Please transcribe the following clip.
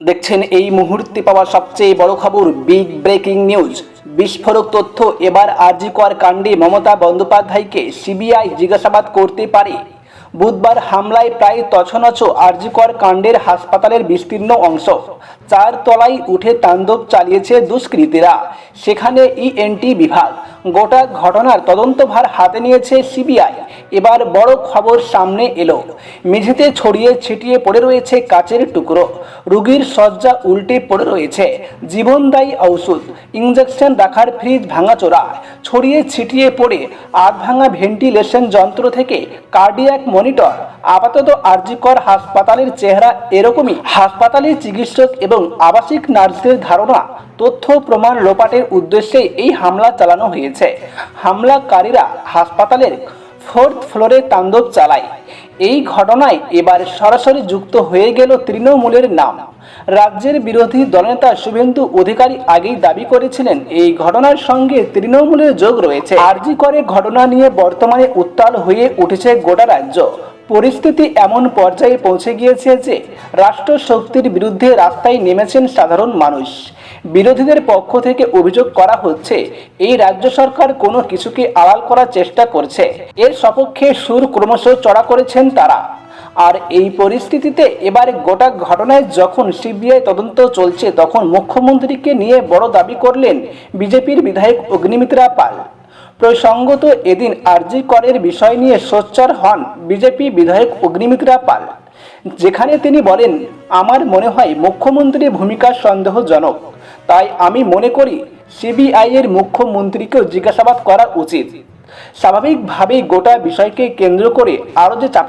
দেখছেন এই মুহূর্তে পাওয়া সবচেয়ে বড় খবর বিগ ব্রেকিং নিউজ বিস্ফোরক তথ্য এবার আরজিকর কাণ্ডে মমতা বন্দ্যোপাধ্যায়কে সিবিআই জিজ্ঞাসাবাদ করতে পারে। বুধবার হামলায় প্রায় তছনছ আরজিকর কাণ্ডের হাসপাতালের বিস্তীর্ণ অংশ। চার তলায় উঠে তাণ্ডব চালিয়েছে দুষ্কৃতীরা। সেখানে ইএনটি বিভাগ। গোটা ঘটনার তদন্তভার হাতে নিয়েছে সিবিআই। এবার বড় খবর সামনে এলো। মেঝেতে ছড়িয়ে ছিটিয়ে পড়ে রয়েছে কাচের টুকরো। রুগীর শয্যা উল্টে পড়ে রয়েছে। জীবনদায়ী ঔষধ ইঞ্জেকশন রাখার ফ্রিজ ভাঙাচোরা। ছড়িয়ে ছিটিয়ে পড়ে আধ ভাঙা ভেন্টিলেশন যন্ত্র থেকে কার্ডিয়াক মনিটর, আপাতত আরজিকর হাসপাতালের চেহারা এরকমই। হাসপাতালের চিকিৎসক এবং আবাসিক নার্সদের ধারণা, তথ্য প্রমাণ লোপাটের উদ্দেশ্যে এই হামলা চালানো হয়েছে। হামলাকারীরা হাসপাতালের ফোর্থ ফ্লোরে তাণ্ডব চালায়। এই ঘটনায় এবার সরাসরি যুক্ত হয়ে গেল তৃণমূলের নাম। রাজ্যের বিরোধী দলনেতা শুভেন্দু অধিকারী আগেই দাবি করেছিলেন, এই ঘটনার সঙ্গে তৃণমূলের যোগ রয়েছে। আরজি করে ঘটনা নিয়ে বর্তমানে উত্তাল হয়ে উঠেছে গোটা রাজ্য। পরিস্থিতি এমন পর্যায়ে পৌঁছে গিয়েছে যে রাষ্ট্র শক্তির বিরুদ্ধে রাস্তায় নেমেছেন সাধারণ মানুষ। বিরোধীদের পক্ষ থেকে অভিযোগ করা হচ্ছে, এই রাজ্য সরকার কোনো কিছুকে আড়াল করার চেষ্টা করছে। এর সপক্ষে সুর ক্রমশ চড়া করেছেন তারা। আর এই পরিস্থিতিতে এবার গোটা ঘটনায় যখন সিবিআই তদন্ত চলছে, তখন মুখ্যমন্ত্রীকে নিয়ে বড় দাবি করলেন বিজেপির বিধায়ক অগ্নিমিত্রা পাল। প্রসঙ্গত এদিন আরজি করের বিষয় নিয়ে সোচ্চার হন বিজেপি বিধায়ক অগ্নিমিত্রা পাল, যেখানে তিনি বলেন, আমার মনে হয় মুখ্যমন্ত্রীর ভূমিকা সন্দেহজনক। তাই আমি মনে করি সিবিআই এর মুখ্যমন্ত্রীকেও জিজ্ঞাসাবাদ করা উচিত। স্বাভাবিকভাবেই গোটা বিষয়কে কেন্দ্র করে আরও যে চাপে